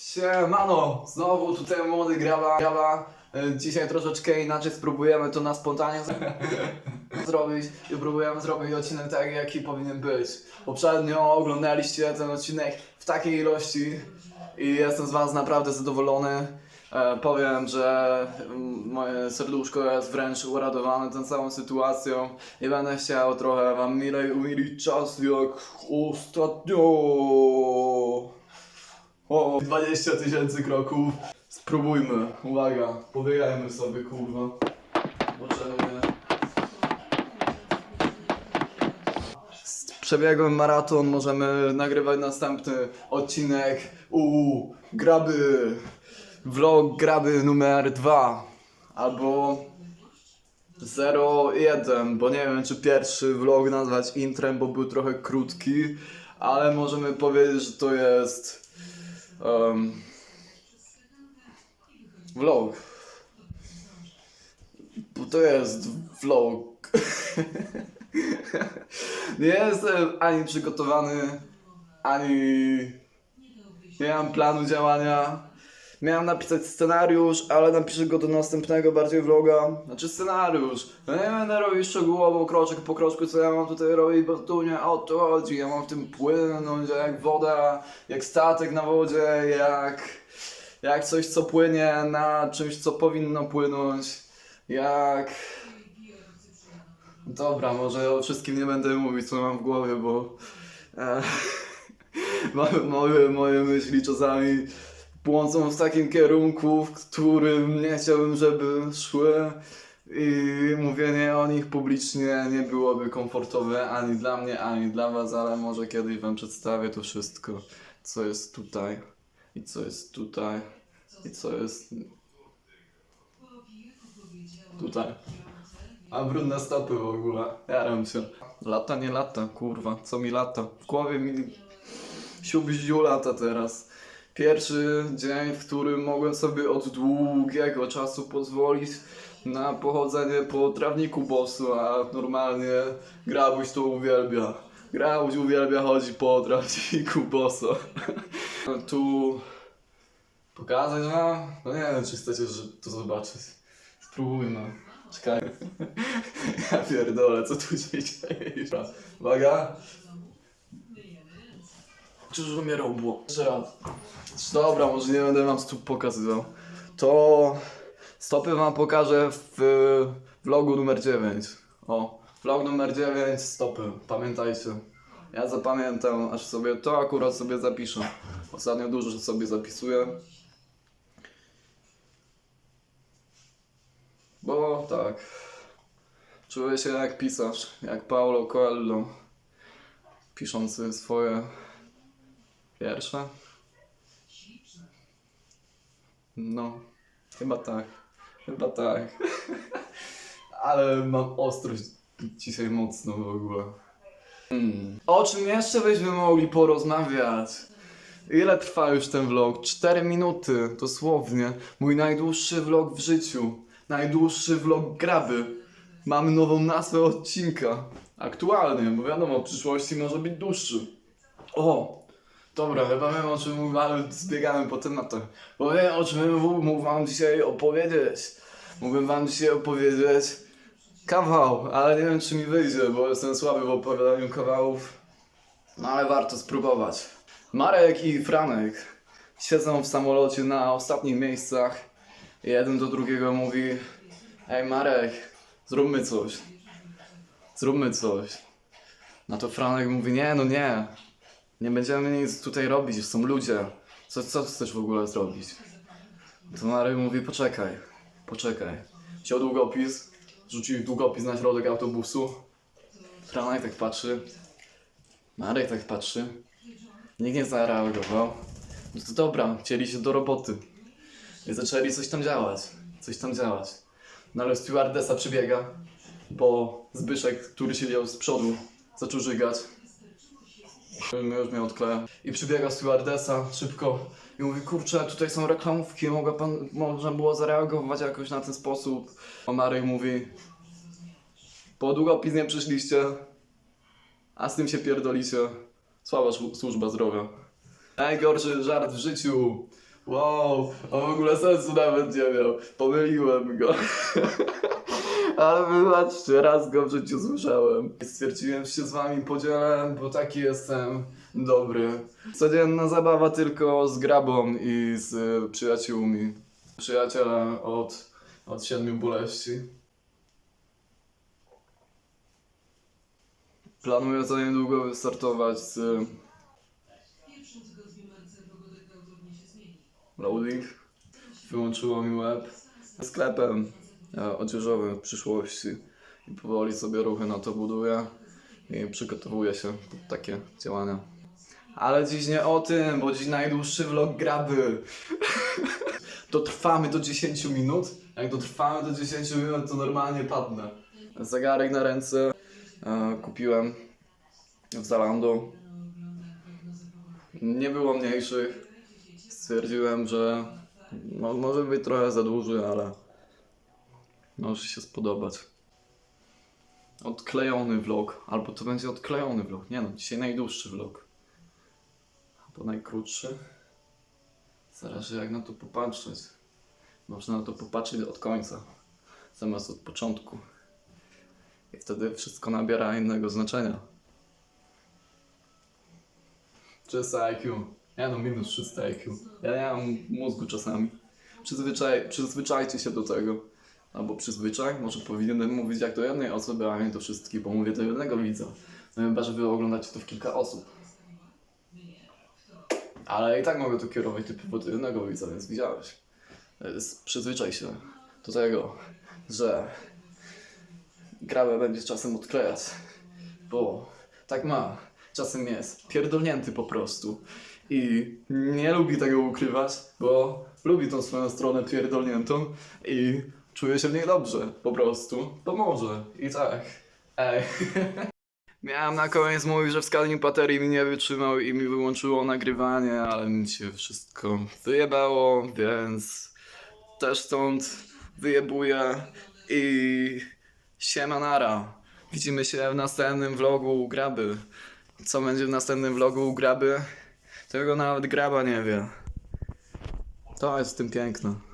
Siemano, znowu tutaj młody graba, graba. E, Dzisiaj troszeczkę inaczej spróbujemy to na spontanie zrobić i próbujemy zrobić odcinek taki jaki powinien być. Poprzednio oglądaliście ten odcinek w takiej ilości i jestem z was naprawdę zadowolony. E, powiem, że mm, moje serduszko jest wręcz uradowane tą całą sytuacją i będę chciał trochę wam milej umilić czas jak ostatnio. O, 20 tysięcy kroków. Spróbujmy. Uwaga, pobiegajmy sobie, kurwa. Możemy. Przebiegłem maraton, możemy nagrywać następny odcinek. Uuu, graby. Vlog graby numer 2. Albo 01, bo nie wiem czy pierwszy vlog nazwać intrem, bo był trochę krótki, ale możemy powiedzieć, że to jest um, vlog. Bo to jest vlog. nie jestem ani przygotowany, ani nie mam planu działania. Miałem napisać scenariusz, ale napiszę go do następnego bardziej vloga. Znaczy scenariusz. No nie będę robił szczegółowo kroczek po kroczku, co ja mam tutaj robić, bo tu nie o to chodzi. Ja mam w tym płynąć jak woda, jak statek na wodzie, jak, jak coś, co płynie na czymś, co powinno płynąć. Jak... Dobra, może o wszystkim nie będę mówić, co mam w głowie, bo... E, moje, moje, myśli czasami błądzą w takim kierunku, w którym nie chciałbym, żeby szły i mówienie o nich publicznie nie byłoby komfortowe ani dla mnie, ani dla was, ale może kiedyś wam przedstawię to wszystko, co jest tutaj i co jest tutaj i co jest tutaj. A brudne stopy w ogóle, jaram się. Lata nie lata, kurwa, co mi lata? W głowie mi siubździu lata teraz. Pierwszy dzień, w którym mogłem sobie od długiego czasu pozwolić na pochodzenie po trawniku bosu, a normalnie Grabuś to uwielbia. Grabuś uwielbia chodzić po trawniku bosu. tu pokazać wam? No nie wiem, czy chcecie to zobaczyć. Spróbujmy. Czekaj. Ja pierdolę, co tu się dzieje? Uwaga. Czyż mnie robło? Jeszcze. Dobra, może nie będę wam stóp pokazywał. To stopy wam pokażę w vlogu numer 9. O, vlog numer 9, stopy. Pamiętajcie. Ja zapamiętam, aż sobie to akurat sobie zapiszę. Ostatnio dużo sobie zapisuję. Bo tak. Czuję się jak pisarz, jak Paulo Coelho. Piszący swoje wiersze. No, chyba tak. Chyba tak. Ale mam ostrość dzisiaj mocno w ogóle. Hmm. O czym jeszcze byśmy mogli porozmawiać? Ile trwa już ten vlog? 4 minuty, dosłownie. Mój najdłuższy vlog w życiu. Najdłuższy vlog graby. Mamy nową nazwę odcinka. Aktualnie, bo wiadomo, w przyszłości może być dłuższy. O! Dobra, chyba wiem o czym mówię, ale zbiegamy po tematach. Bo o czym mógł wam dzisiaj opowiedzieć. Mógłbym wam dzisiaj opowiedzieć kawał, ale nie wiem czy mi wyjdzie, bo jestem słaby w opowiadaniu kawałów. No ale warto spróbować. Marek i Franek siedzą w samolocie na ostatnich miejscach. Jeden do drugiego mówi Ej Marek, zróbmy coś. Zróbmy coś. Na to Franek mówi nie, no nie. Nie będziemy nic tutaj robić, są ludzie. Co, co chcesz w ogóle zrobić? To Marek mówi, poczekaj, poczekaj. Wziął długopis, rzucił długopis na środek autobusu. Franek tak patrzy. Marek tak patrzy. Nikt nie zareagował. No to dobra, wzięli się do roboty. I zaczęli coś tam działać. Coś tam działać. No ale stewardesa przybiega, bo Zbyszek, który siedział z przodu, zaczął żygać. Już mnie odkleja. I przybiega stewardesa szybko i mówi, kurczę, tutaj są reklamówki, mogła pan, można było zareagować jakoś na ten sposób. A Marek mówi, po długopis nie przyszliście, a z tym się pierdolicie. Słaba służba zdrowia. Najgorszy żart w życiu. Wow, on w ogóle sensu nawet nie miał. Pomyliłem go. Ale wybaczcie, raz go w życiu słyszałem. Stwierdziłem, że się z wami podzielę, bo taki jestem dobry. Codzienna zabawa tylko z grabą i z y, przyjaciółmi. Przyjaciele od, od siedmiu boleści. Planuję za niedługo wystartować z loading. Wyłączyło mi web. Sklepem odzieżowym w przyszłości. I powoli sobie ruchy na to buduję. I przygotowuję się pod takie działania. Ale dziś nie o tym, bo dziś najdłuższy vlog graby. Dotrwamy do 10 minut. Jak dotrwamy do 10 minut, to normalnie padnę. Zegarek na ręce e, kupiłem w Zalando. Nie było mniejszych. Stwierdziłem, że no, może być trochę za duży, ale może się spodobać. Odklejony vlog, albo to będzie odklejony vlog. Nie no, dzisiaj najdłuższy vlog. Albo najkrótszy. Zależy jak na to popatrzeć. Można na to popatrzeć od końca, zamiast od początku. I wtedy wszystko nabiera innego znaczenia. 300 IQ. Ja no minus 300 IQ. Ja nie mam mózgu czasami. Przyzwyczaj, przyzwyczajcie się do tego. Albo przyzwyczaj, może powinienem mówić jak do jednej osoby, a nie do wszystkich, bo mówię do jednego widza. No chyba, że wy oglądacie to w kilka osób. Ale i tak mogę to kierować typowo do jednego widza, więc widziałeś. Przyzwyczaj się do tego, że grabę będzie czasem odklejać, bo tak ma. Czasem jest pierdolnięty po prostu i nie lubi tego ukrywać, bo lubi tą swoją stronę pierdolniętą i czuje się w niej dobrze, po prostu. To może i tak. Ej. Miałem na koniec mówić, że wskaźnik baterii mi nie wytrzymał i mi wyłączyło nagrywanie, ale mi się wszystko wyjebało, więc też stąd wyjebuję i siema nara. Widzimy się w następnym vlogu u Graby. Co będzie w następnym vlogu u Graby? Tego nawet Graba nie wie. To jest w tym piękne.